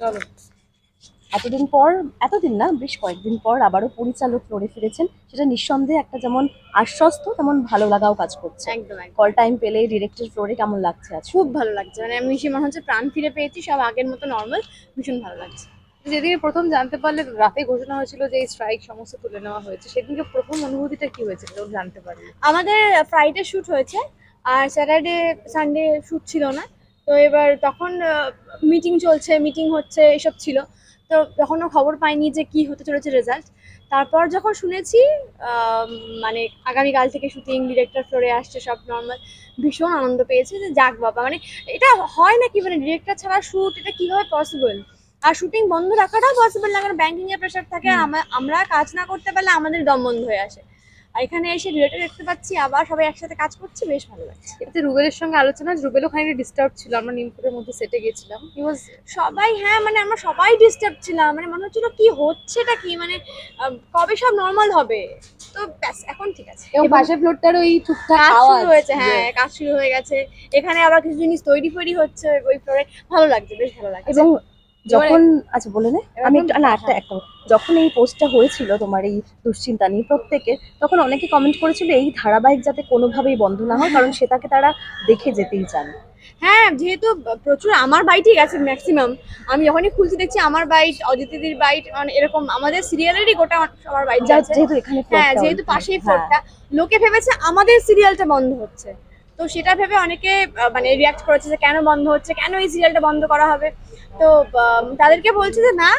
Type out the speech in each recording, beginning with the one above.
চলো। এতদিন পর এতদিন না বেশ কয়েকদিন পর আবারও পরিচালক ফ্লোরে ফিরেছেন। সেটা নিঃসন্দেহে একটা যেমন আশ্বস্ত তেমন ভালো লাগাও কাজ করছে। একদম কল টাইম পেলে ডিরেক্টর ফ্লোরে কেমন লাগছে আজ খুব ভালো লাগছে। মানে আমি সে মনে হচ্ছে প্রাণ ফিরে পেয়েছি সব আগের মতো নর্মাল ভীষণ ভালো লাগছে। যেদিকে প্রথম জানতে পারলে রাতে ঘোষণা হয়েছিল যে এই স্ট্রাইক সমস্ত তুলে নেওয়া হয়েছে, সেদিনকে প্রথম অনুভূতিটা কি হয়েছিল জানতে পারলে? আমাদের ফ্রাইডে শ্যুট হয়েছে, আর স্যাটারডে সানডে শ্যুট ছিল না। তো এবার তখন মিটিং চলছে মিটিং হচ্ছে, এসব ছিল। তো তখনও খবর পাইনি যে কি হতে চলেছে রেজাল্ট তারপর যখন শুনেছি মানে আগামীকাল থেকে শুটিং ডিরেক্টর ফ্লোরে আসছে, সব নর্মাল ভীষণ আনন্দ পেয়েছে যে যাক বাবা মানে এটা হয় নাকি? মানে ডিরেক্টর ছাড়া শ্যুট এটা কীভাবে পসিবল আর শুটিং বন্ধ রাখাটাও পসিবল না কারণ ব্যাংকিং এর প্রেশার থাকে আর আমরা কাজ না করতে পারলে আমাদের দম বন্ধ হয়ে আসে। আর এখানে এসে ডিরেক্টর দেখতে পাচ্ছি আবার সবাই একসাথে কাজ করছে বেশ ভালো লাগছে। এতে রুবেলের সঙ্গে আলোচনা রুবেলও খানিকটা ডিস্টার্ব ছিল আমরা নিমপুরের মধ্যে সেটে গেছিলাম। হি ওয়াজ সবাই হ্যাঁ মানে আমরা সবাই ডিস্টার্ব ছিলাম মানে মনে হচ্ছিল কি হচ্ছেটা কি মানে কবে সব নর্মাল হবে? তো ব্যাস এখন ঠিক আছে। এবং পাশের ফ্লোরটার ওই টুকটাক কাজ শুরু হয়েছে হ্যাঁ কাজ শুরু হয়ে গেছে। এখানে আবার কিছু জিনিস তৈরি ফৈরি হচ্ছে ওই ফ্লোরে ভালো লাগছে বেশ ভালো লাগছে। এবং যখন আচ্ছা বলে নে। আমি একটু না একটা একটা যখন এই পোস্টটা হয়েছিল তোমার এই দুশ্চিন্তা নিয়ে প্রত্যেকে তখন অনেকে কমেন্ট করেছিল এই ধারাবাহিক যাতে কোনোভাবেই বন্ধ না হয় কারণ সেটাকে তারা দেখে যেতেই চান। হ্যাঁ যেহেতু প্রচুর আমার বাইটই গেছে ম্যাক্সিমাম আমি যখনই খুলতে দেখছি আমার বাইট অদিতিদির বাইট মানে এরকম আমাদের সিরিয়ালেরই গোটা সবার বাইট যাচ্ছে যেহেতু এখানে হ্যাঁ যেহেতু পাশেই হ্যাঁ। লোকে ভেবেছে আমাদের সিরিয়ালটা বন্ধ হচ্ছে। তো সেটা ভেবে অনেকে মানে রিয়াক্ট করেছে যে কেন বন্ধ হচ্ছে, কেন এই সিরিয়ালটা বন্ধ করা হবে? তো তাদেরকে বলছে যে না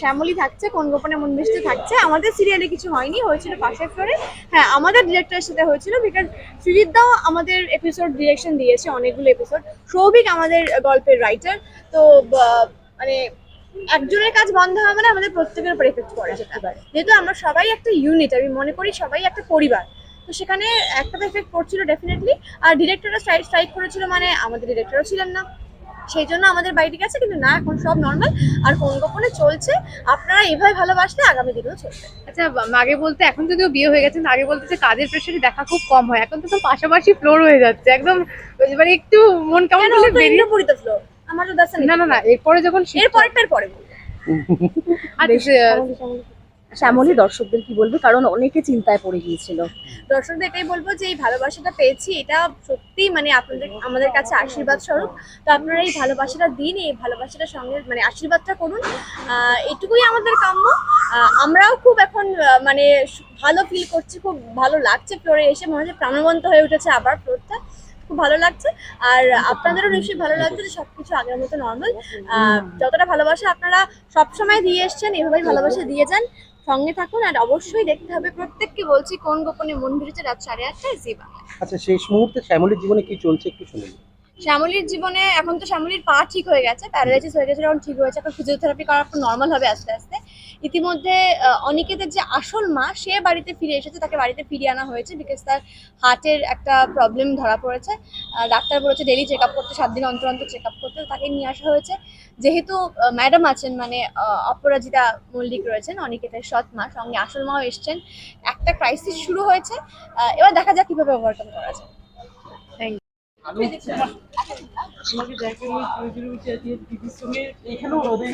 শ্যামলী থাকছে, কোন গোপনে মন মিশতে থাকছে। আমাদের সিরিয়ালে কিছু হয়নি, হয়েছিল পাশের ফ্লোরে হ্যাঁ আমাদের ডিরেক্টরের সাথে হয়েছিল বিকজ দাও আমাদের এপিসোড ডিরেকশন দিয়েছে, অনেকগুলো এপিসোড সৌভিক আমাদের গল্পের রাইটার তো মানে একজনের কাজ বন্ধ হবে না আমাদের প্রত্যেকের উপর এফেক্ট পড়ে সেটা। যেহেতু আমরা সবাই একটা ইউনিট আমি মনে করি সবাই একটা পরিবার। তো সেখানে একটা তো এফেক্ট পড়ছিল ডেফিনেটলি আর ডিরেক্টররা স্ট্রাইক স্ট্রাইক করেছিল মানে আমাদের ডিরেক্টরও ছিলেন না। সেই জন্য আমাদের বাইরে গেছে কিন্তু না এখন সব নর্মাল আর কোন গোপনে চলছে। আপনারা এভাবে ভালোবাসলে আগামী দিনেও চলবে। আচ্ছা আগে বলতে এখন যদিও বিয়ে হয়ে গেছে আগে বলতে যে কাজের প্রেশারে দেখা খুব কম হয়। এখন তো তো পাশাপাশি ফ্লোর হয়ে যাচ্ছে। একদম এবারে একটু মন কেমন তো বেরিয়ে ইন্দ্রপুরীতে ফ্লো আমার তো দাসা না না না এরপরে যখন এর শীত- পরে। আর বেশ, শ্যামলী, দর্শকদের কি বলবে? কারণ অনেকে চিন্তায় পড়ে গিয়েছিল। দর্শকদের এটাই বলব যে এই ভালোবাসাটা পেয়েছি এটা সত্যি মানে আপনাদের আমাদের কাছে আশীর্বাদ স্বরূপ। তো আপনারা এই ভালোবাসাটা দিন এই ভালোবাসাটার সঙ্গে মানে আশীর্বাদটা করুন। এটুকুই আমাদের কাম্য। আমরাও খুব এখন মানে ভালো ফিল করছি খুব ভালো লাগছে ফ্লোরে এসে। মনে হচ্ছে প্রাণবন্ত হয়ে উঠেছে আবার ফ্লোরটা খুব ভালো লাগছে। আর আপনাদেরও নিশ্চয়ই ভালো লাগছে যে সবকিছু আগের মতো নর্মাল যতটা ভালোবাসা আপনারা সবসময় দিয়ে এসছেন এভাবেই ভালোবাসা দিয়ে যান। সঙ্গে থাকুন আর অবশ্যই দেখতে হবে প্রত্যেককে বলছি কোন গোপনে মন ভিড়েছে রাত সাড়ে আটটায় জি বাংলা। আচ্ছা শেষ মুহূর্তে শ্যামলীর জীবনে কি চলছে একটু শুনুন শ্যামলীর জীবনে এখন তো শ্যামলীর পা ঠিক হয়ে গেছে প্যারালাইসিস হয়ে গেছে এখন ঠিক হয়েছে এখন ফিজিওথেরাপি করার পর নর্মাল হবে আস্তে আস্তে। ইতিমধ্যে অনিকেতের যে আসল মা সে বাড়িতে ফিরে এসেছে। তাকে বাড়িতে ফিরিয়ে আনা হয়েছে বিকজ তার হার্টের একটা প্রবলেম ধরা পড়েছে। ডাক্তার বলেছে ডেলি চেক আপ করতে সাত দিন অন্তর অন্তর চেক আপ করতে তাকে নিয়ে আসা হয়েছে। যেহেতু ম্যাডাম আছেন মানে অপরাজিতা মল্লিক রয়েছেন অনিকেতের সৎ মা সঙ্গে আসল মাও এসছেন। একটা ক্রাইসিস শুরু হয়েছে। এবার দেখা যাক কীভাবে ওভারকাম করা যায়। চুরি উঠে দিয়ে দিদির সঙ্গে এখানেও রোদে